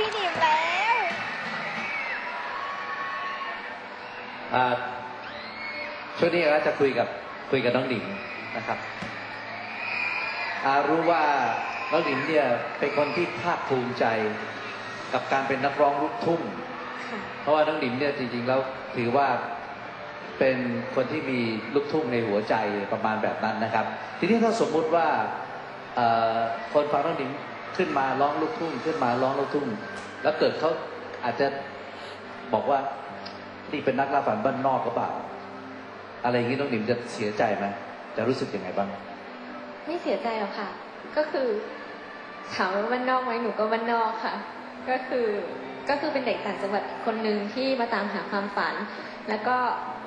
พี่หนิมแล้วอ่าช่วงนี้เราจะคุยกับคุยกับน้องหนิงนะครับอ่ารู้ว่าน้องหนิงเนี่ยเป็นคนที่ภาคภูมิใจกับการเป็นนักร้องลูกทุ่งค่ะเพราะว่าน้องหนิมเนี่ยจริงๆแล้วถือว่าเป็นคนที่มีลูกทุ่งในหัวใจประมาณแบบนั้นนะครับ ทีนี้ถ้าสมมุติว่าเอ่อคนฟังน้องหนิม ขึ้นมาร้องลูกทุ่งขึ้นมาร้องลูกทุ่ง แล้วเกิดเขาอาจจะบอกว่านี่เป็นนักล่าฝันบ้านนอกก็เปล่า อะไรอย่างนี้น้องหนิมจะเสียใจไหมจะรู้สึกยังไงบ้าง ไม่เสียใจหรอกค่ะ ก็คือถามว่าบ้านนอกไหมหนูก็บ้านนอกค่ะ ก็คือก็คือเป็นเด็กต่างจังหวัดคนหนึ่งที่มาตามหาความฝัน แล้วก็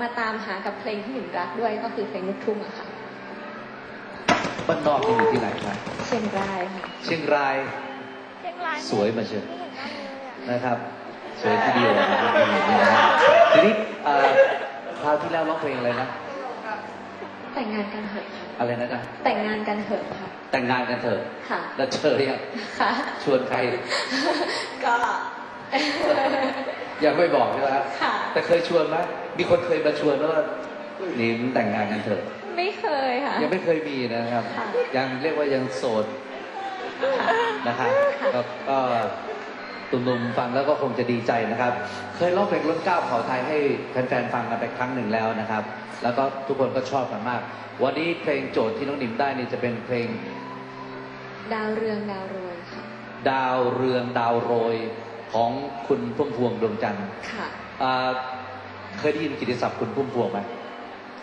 มาตามหากับเพลงที่หนูรักด้วยก็คือเพลงลูกทุ่งอะค่ะบ้านนอกที่อยู่ที่ไหนครับเชียงรายค่ะเชียงราย เชียงรายสวยมาเชียว ไม่เห็นหน้าเลยอะนะครับสวยทีเดียวนะครับทีนี้เอ่อคราวที่แล้วร้องเพลงอะไรนะ แต่งงานกันเถอะค่ะอะไรนะจ๊ะแต่งงานกันเถอะค่ะ แต่งงานกันเถอะค่ะ แล้วเจอยังค่ะ ชวนใคร ก็ ยังไม่บอกใช่ไหมครับค่ะ แต่เคยชวนไหมมีคนเคยมาชวนว่านี่แต่งงานกันเถอะ ไม่เคยค่ะ ยังไม่เคยมีนะครับค่ะยังเรียกว่ายังโสดค่ะนะครับก็ก็ตุ่มๆฟังแล้วก็คงจะดีใจนะครับ เคยร้องเพลงล้นเกล้าเผ่าไทยให้แฟนๆฟังกันไปครั้งหนึ่งแล้วนะครับ แล้วก็ทุกคนก็ชอบกันมาก วันนี้เพลงโจทย์ที่น้องหนิมได้นี่จะเป็นเพลง ดาวเรืองดาวโรยค่ะ ดาวเรืองดาวโรยของคุณพุ่มพวงดวงจันทร์ค่ะอ่าเคยได้ยินกิตติศัพท์คุณพุ่มพวงไหม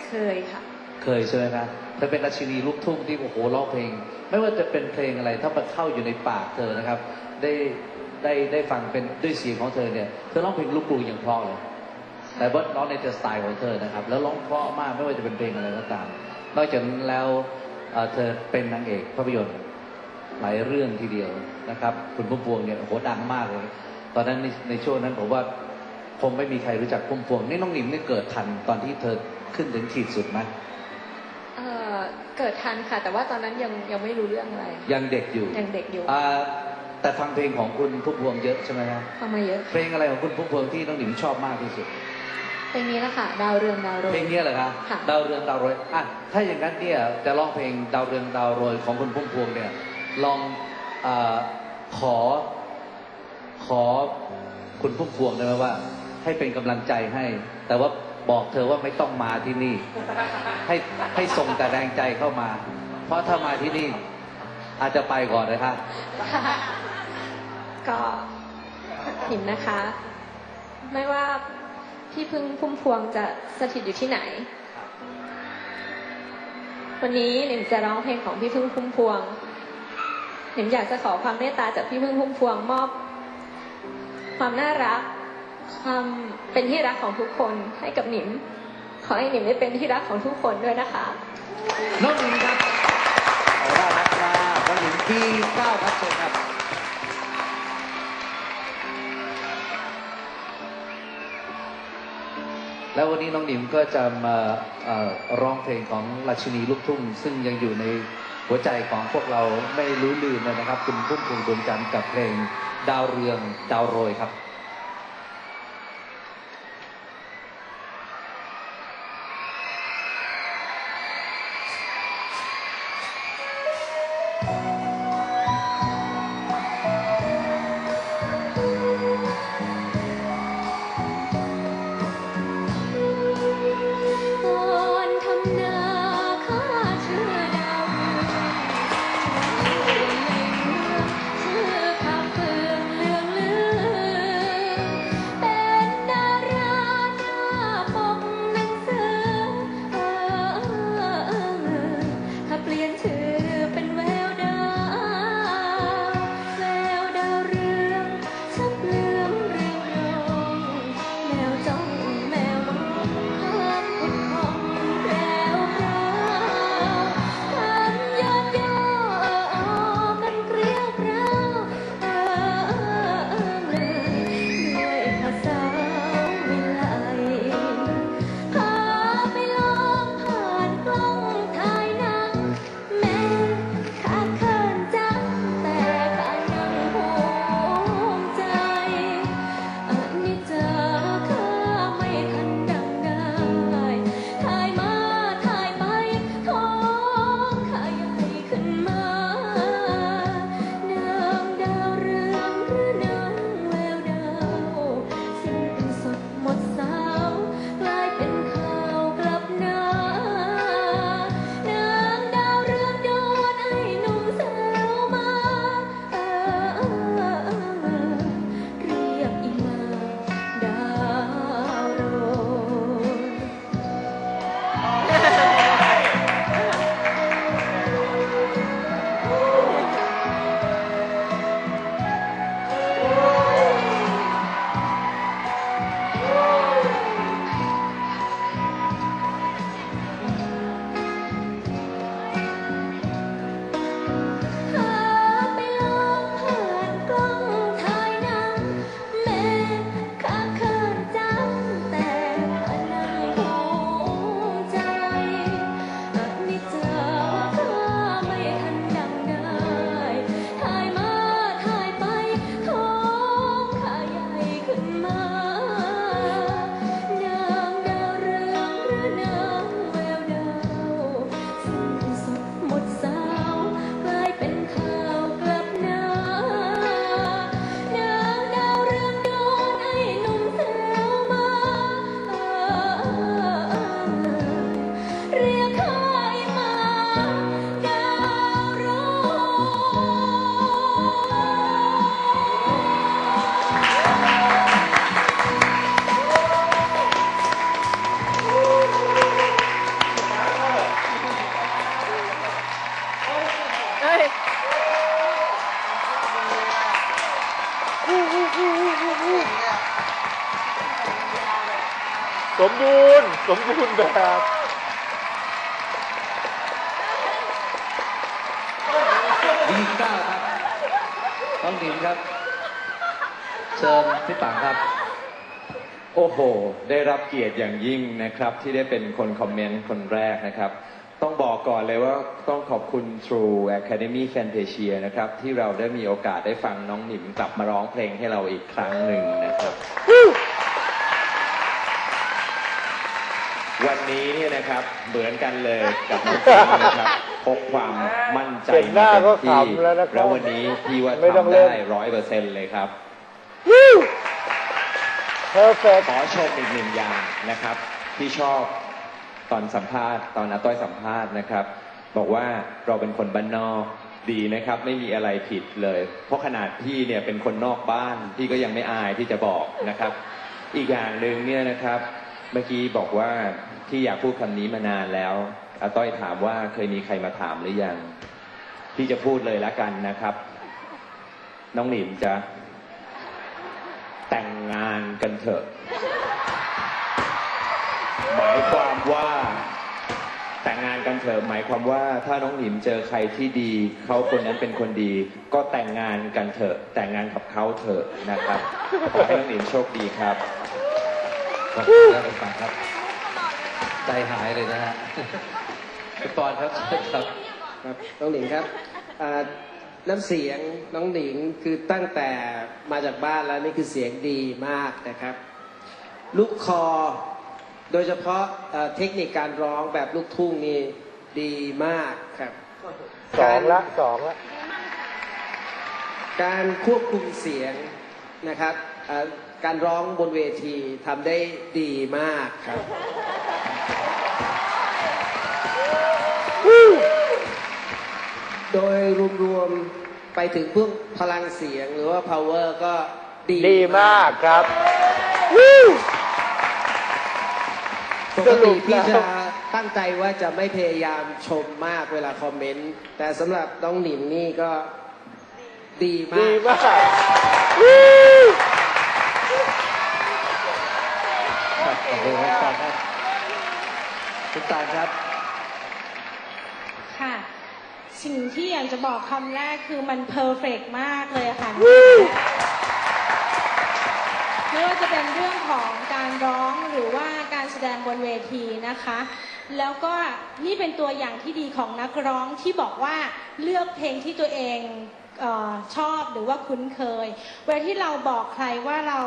เคยค่ะ เคยใช่ไหมครับเธอเป็นราชินีลูกทุ่งที่โอ้โหร้องเพลง ไม่ว่าจะเป็นเพลงอะไรถ้ามันเข้าอยู่ในปากเธอนะครับ ได้ได้ได้ฟังเป็นด้วยเสียงของเธอเนี่ยเธอร้องเพลงลูกกรุงอย่างเพราะเลยแต่ว่าร้องในสไตล์ของเธอนะครับ แล้วร้องเพราะมากไม่ว่าจะเป็นเพลงอะไรก็ตาม นอกจากนั้นแล้วเธอเป็นนางเอกภาพยนตร์หลายเรื่องทีเดียวนะครับ คุณพุ่มพวงเนี่ยโอ้โหดังมากเลย ตอนนั้นในในช่วงนั้นผมว่าคงไม่มีใครรู้จักพุ่มพวงนี่น้องหนิมนี่เกิดทันตอนที่เธอขึ้นถึงขีดสุดไหม เอ่อเกิดทันค่ะ แต่ว่าตอนนั้นยังยังไม่รู้เรื่องอะไร ยังเด็กอยู่ยังเด็กอยู่อ่าแต่ฟังเพลงของคุณพุ่มพวงเยอะใช่ไหมครับฟังมาเยอะเพลงอะไรของคุณพุ่มพวงที่น้องหนิมชอบมากที่สุดเพลงนี้แหละค่ะ ดาวเรืองดาวโรยเพลงนี้เหรอครับค่ะดาวเรืองดาวโรยอะถ้าอย่างนั้นเนี่ยจะร้องเพลงดาวเรืองดาวโรยของคุณพุ่มพวงเนี่ยลองอาขอ ขอคุณพุ่มพวงได้ไหมว่า ให้เป็นกำลังใจให้ แต่ว่า บอกเธอว่าไม่ต้องมาที่นี่ ให้ให้ส่งแต่แรงใจเข้ามา เพราะถ้ามาที่นี่ อาจจะไปก่อนนะครับค่ะก็หนิมนะคะ ไม่ว่าพี่พึ่งพุ่มพวงจะสถิตอยู่ที่ไหน วันนี้หนิมจะร้องเพลงของพี่พึ่งพุ่มพวงหนิมอยากจะขอความเมตตาจากพี่พึ่งพุ่มพวงมอบ ความน่ารัก ความเป็นที่รักของทุกคนให้กับหนิม ขอให้หนิมได้เป็นที่รักของทุกคนด้วยนะคะ น้องหญิงครับขอต้รับมาน้องหญิงปีเก้าครับเชิญครับ แล้ววันนี้น้องหนิมก็จะมาเอ่อร้องเพลงของราชินีลูกทุ่ง ซึ่งยังอยู่ในหัวใจของพวกเราไม่รู้ลืมเลยนะครับ คุณพุ่มพวงดวงจันทร์กับเพลงดาวเรืองดาวโรยครับ สมบูรณ์ สมบูรณ์แบบ ดีเก้าครับน้องหนิมครับ เชิญพี่ปังครับ โอ้โห ได้รับเกียรติอย่างยิ่งนะครับ ที่ได้เป็นคนคอมเมนต์คนแรกนะครับ ต้องบอกก่อนเลยว่าต้องขอบคุณ True Academy Fantasia นะครับ ที่เราได้มีโอกาสได้ฟังน้องหนิมกลับมาร้องเพลงให้เราอีกครั้งหนึ่งนะครับ วันนี้เนี่ยนะครับเหมือนกันเลยกับน้องฟิงนะครับพกความมั่นใจเห็นหน้าก็เต็มที่ขำแล้วนะครับแล้ววันนี้พี่ว่าไม่ต้องทำเล่ได้นร้อยเปอร์เซ็นต์เลยครับ perfect ขอชมอีกหนึ่งอย่างนะครับ ที่ชอบตอนสัมภาษณ์ ตอนอาต้อยสัมภาษณ์นะครับ บอกว่าเราเป็นคนบ้านนอกดีนะครับ ไม่มีอะไรผิดเลย เพราะขนาดพี่เนี่ยเป็นคนนอกบ้านพี่ก็ยังไม่อายที่จะบอกนะครับ อีกอย่างหนึ่งเนี่ยนะครับ เมื่อกี้บอกว่า ที่อยากพูดคำนี้มานานแล้วอาต้อยถามว่าเคยมีใครมาถามหรือยัง พี่จะพูดเลยละกันนะครับ น้องหนิมจะแต่งงานกันเถอะ หมายความว่า แต่งงานกันเถอะหมายความว่า ถ้าน้องหนิมเจอใครที่ดี เขาคนนั้นเป็นคนดี ก็แต่งงานกันเถอะ แต่งงานกับเขาเถอะนะครับขอให้น้องหนิมโชคดีครับขอบคุณครับพี่ปังครับ ใจหายเลยนะฮะพี่ปอนครับเชิญครับครับน้องหนิงครับอ่าน้ำเสียงน้องหนิงคือตั้งแต่มาจากบ้านแล้วนี่คือเสียงดีมากนะครับ ลูกคอ โดยเฉพาะเอ่อเทคนิคการร้องแบบลูกทุ่งนี่ดีมากครับสองละการสองละการควบคุมเสียงนะครับเอ่อการร้องบนเวทีทำได้ดีมากครับ โดยรวมๆ ไปถึงพวกพลังเสียงหรือว่า power ก็ดีดีมากครับ ปกติพี่จะตั้งใจว่าจะไม่พยายามชมมากเวลาคอมเมนต์ แต่สำหรับน้องหนิมนี่ก็ดีมาดีกมากครับขอบคุณครับปอนครับคุณตาลครับ ค่ะ สิ่งที่อยากจะบอกคำแรกคือมันเพอร์เฟกมากเลยค่ะไม่ว่าจะเป็นเรื่องของการร้องหรือว่าการแสดงบนเวทีนะคะ แล้วก็นี่เป็นตัวอย่างที่ดีของนักร้องที่บอกว่าเลือกเพลงที่ตัวเองเออชอบหรือว่าคุ้นเคย เวลาที่เราบอกใครว่าเรา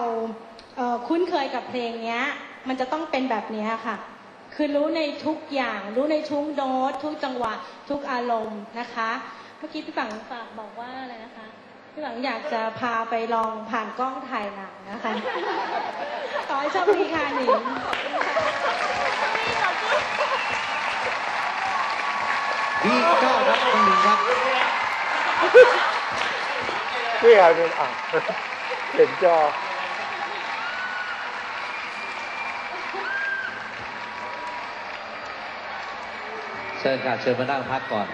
เอ่อคุ้นเคยกับเพลงเนี้ยมันจะต้องเป็นแบบเนี้ยค่ะ คือรู้ในทุกอย่าง รู้ในทุกโน้ตทุกจังหวะ ทุกอารมณ์นะคะ เมื่อกี้พี่ฝังฝากบอกว่าอะไรนะคะ พี่ฝังอยากจะพาไปลองผ่านกล้องถ่ายหนังนะคะขอให้โชคดีค่ะหนิงดีเก้าครับน้องหนิมครับนี่ครับเป็นอะเห็นจอ เชิญค่ะเชิญมานั่งพักก่อน